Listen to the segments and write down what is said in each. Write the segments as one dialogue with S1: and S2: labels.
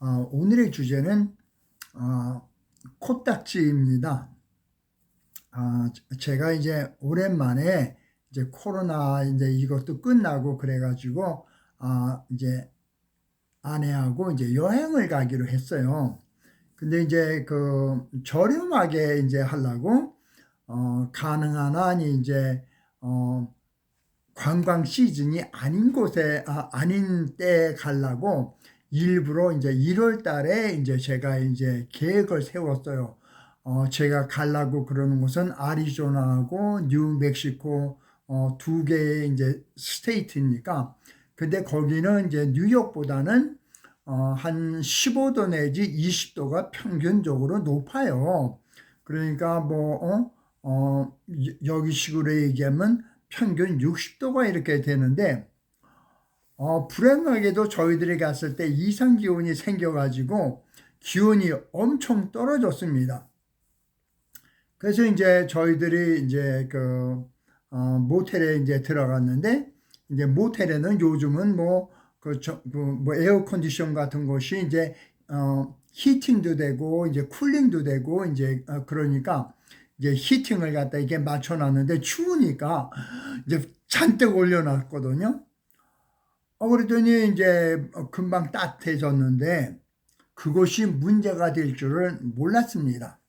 S1: 어, 오늘의 주제는 어, 코딱지입니다. 아, 제가 이제 오랜만에 이제 코로나 이제 이것도 끝나고 그래가지고 아, 이제 아내하고 이제 여행을 가기로 했어요. 근데 이제 그 저렴하게 이제 하려고 어, 가능한 한 이제 어, 관광 시즌이 아닌 곳에 아, 아닌 때 가려고 일부러 이제 1월 달에 이제 제가 이제 계획을 세웠어요. 어, 제가 가려고 그러는 곳은 아리조나하고 뉴멕시코 어, 두 개의 이제 스테이트니까 근데 거기는 이제 뉴욕보다는 어, 한 15도 내지 20도가 평균적으로 높아요. 그러니까 뭐 어, 어, 여기 식으로 얘기하면 평균 60도가 이렇게 되는데 어, 불행하게도 저희들이 갔을 때 이상 기온이 생겨가지고 기온이 엄청 떨어졌습니다. 그래서 이제 저희들이 이제 그 어, 모텔에 이제 들어갔는데 이제 모텔에는 요즘은 뭐그 그, 뭐 에어 컨디션 같은 것이 이제 어, 히팅도 되고 이제 쿨링도 되고 이제 어, 그러니까 이제 히팅을 갖다 이게 맞춰놨는데 추우니까 이제 잔뜩 올려놨거든요. 어, 그랬더니 이제 금방 따뜻해졌는데 그것이 문제가 될 줄은 몰랐습니다.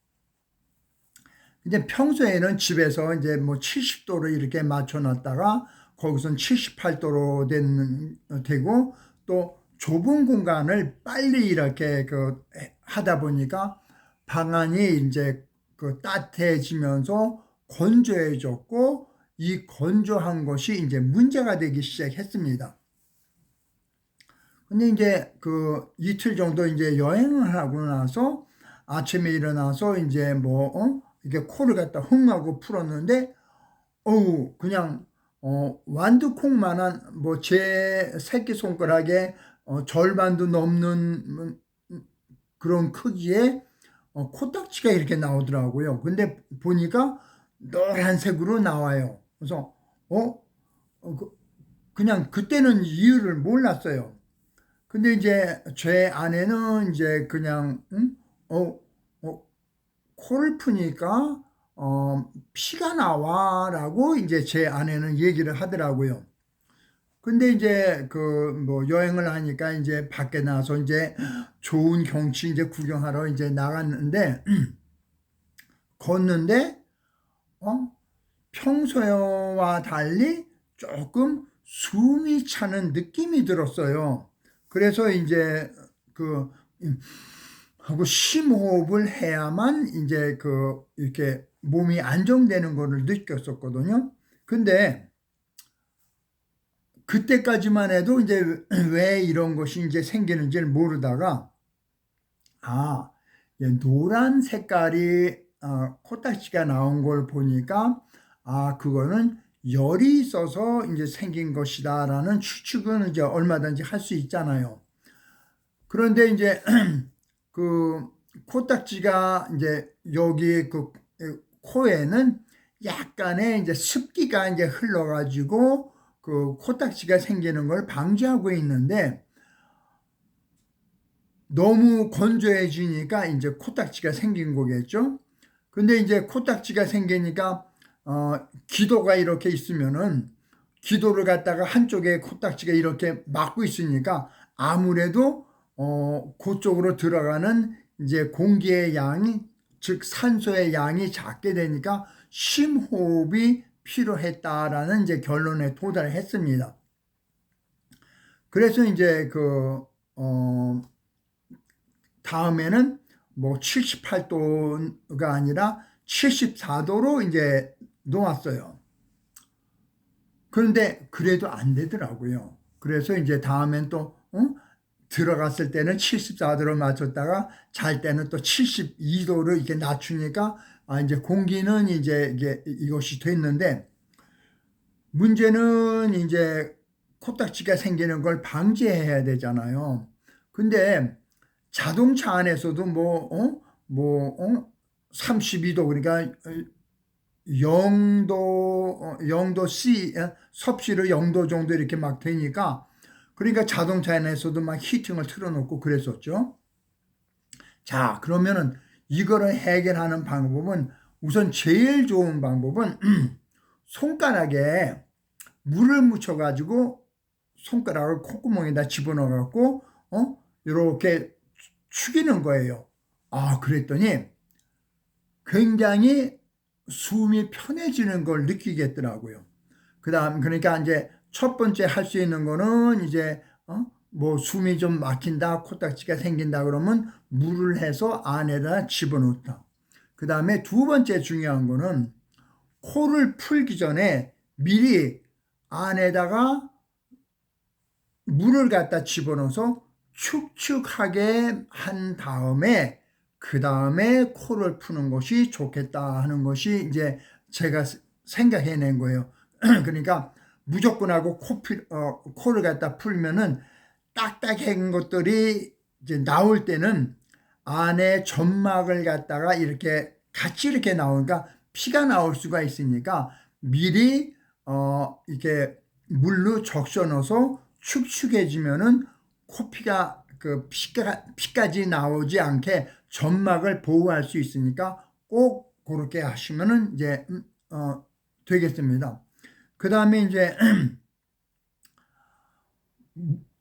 S1: 근데 평소에는 집에서 이제 뭐 70도로 이렇게 맞춰놨다가 거기선 78도로 된, 되고 또 좁은 공간을 빨리 이렇게 그 하다 보니까 방안이 이제 그 따뜻해지면서 건조해졌고 이 건조한 것이 이제 문제가 되기 시작했습니다. 근데 이제 그 이틀 정도 이제 여행을 하고 나서 아침에 일어나서 이제 뭐, 어? 이게 코를 갖다 흥하고 풀었는데, 어우, 그냥, 어, 완두콩만한 뭐 제 새끼손가락에 어, 절반도 넘는 그런 크기의 어, 코딱지가 이렇게 나오더라고요. 근데 보니까 노란색으로 나와요. 그래서, 어? 어 그, 그냥 그때는 이유를 몰랐어요. 근데 이제 제 아내는 이제 그냥 응? 어, 어 코를 푸니까 어 피가 나와라고 이제 제 아내는 얘기를 하더라고요. 근데 이제 그 뭐 여행을 하니까 이제 밖에 나서 이제 좋은 경치 이제 구경하러 이제 나갔는데 걷는데 어 평소와 달리 조금 숨이 차는 느낌이 들었어요. 그래서 이제 그 하고 심호흡을 해야만 이제 그 이렇게 몸이 안정되는 거를 느꼈었거든요. 근데 그때까지만 해도 이제 왜 이런 것이 이제 생기는지를 모르다가 아 노란 색깔이 어, 코딱지가 나온 걸 보니까 아 그거는 열이 있어서 이제 생긴 것이다라는 추측은 이제 얼마든지 할 수 있잖아요. 그런데 이제 그 코딱지가 이제 여기 그 코에는 약간의 이제 습기가 이제 흘러가지고 그 코딱지가 생기는 걸 방지하고 있는데 너무 건조해지니까 이제 코딱지가 생긴 거겠죠. 근데 이제 코딱지가 생기니까 어, 기도가 이렇게 있으면은 기도를 갖다가 한쪽에 코딱지가 이렇게 막고 있으니까 아무래도 어, 그쪽으로 들어가는 이제 공기의 양이 즉 산소의 양이 작게 되니까 심호흡이 필요했다라는 이제 결론에 도달했습니다. 그래서 이제 그, 어, 다음에는 뭐 78도가 아니라 74도로 이제 놓았어요. 그런데 그래도 안 되더라고요. 그래서 이제 다음엔 또 어? 들어갔을 때는 74도로 맞췄다가 잘 때는 또 72도로 이렇게 낮추니까 아 이제 공기는 이제 이게 이것이 됐는데 문제는 이제 코딱지가 생기는 걸 방지해야 되잖아요. 근데 자동차 안에서도 뭐, 어? 뭐, 어? 32도, 그러니까 0도, 0도 C, 어, 섭씨로 0도 정도 이렇게 막 되니까, 그러니까 자동차 안에서도 막 히팅을 틀어놓고 그랬었죠. 자, 그러면은 이거를 해결하는 방법은 우선 제일 좋은 방법은 손가락에 물을 묻혀 가지고 손가락을 콧구멍에다 집어넣어 갖고 어? 이렇게 축이는 거예요. 아, 그랬더니 굉장히 숨이 편해지는 걸 느끼겠더라고요. 그 다음 그러니까 이제 첫 번째 할 수 있는 거는 이제 어? 뭐 숨이 좀 막힌다, 코딱지가 생긴다 그러면 물을 해서 안에다 집어넣다. 그 다음에 두 번째 중요한 거는 코를 풀기 전에 미리 안에다가 물을 갖다 집어넣어서 축축하게 한 다음에 그 다음에 코를 푸는 것이 좋겠다 하는 것이 이제 제가 생각해낸 거예요. 그러니까 무조건 하고 코, 필- 어, 코를 갖다 풀면은 딱딱한 것들이 이제 나올 때는 안에 점막을 갖다가 이렇게 같이 이렇게 나오니까 피가 나올 수가 있으니까 미리 어 이렇게 물로 적셔 넣어서 축축해지면은 코피가 그 피가 피까지 나오지 않게 점막을 보호할 수 있으니까 꼭 그렇게 하시면은 이제 음, 어 되겠습니다. 그 다음에 이제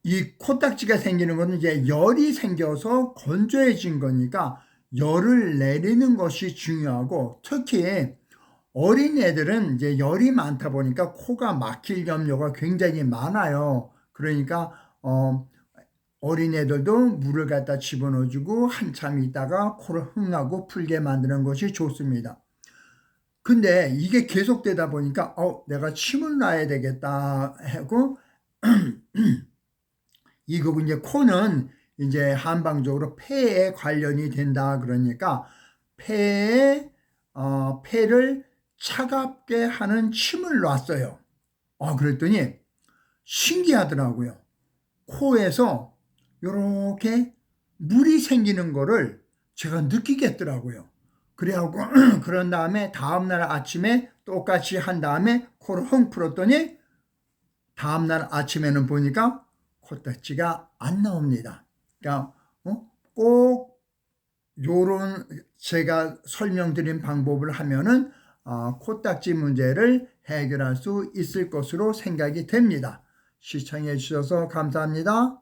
S1: 이 코딱지가 생기는 것은 이제 열이 생겨서 건조해진 거니까 열을 내리는 것이 중요하고 특히 어린 애들은 이제 열이 많다 보니까 코가 막힐 염려가 굉장히 많아요. 그러니까 어 어린 애들도 물을 갖다 집어넣어주고 한참 있다가 코를 흥하고 풀게 만드는 것이 좋습니다. 근데 이게 계속되다 보니까 어 내가 침을 놔야 되겠다 하고 이거 이제 코는 이제 한방적으로 폐에 관련이 된다 그러니까 폐에 어, 폐를 차갑게 하는 침을 놨어요. 아 그랬더니 신기하더라고요. 코에서 이렇게 물이 생기는 거를 제가 느끼겠더라고요. 그래하고 그런 다음에 다음날 아침에 똑같이 한 다음에 코를 헝 풀었더니 다음날 아침에는 보니까 코딱지가 안 나옵니다. 그러니까 어? 꼭 요런 제가 설명드린 방법을 하면은 어, 코딱지 문제를 해결할 수 있을 것으로 생각이 됩니다. 시청해 주셔서 감사합니다.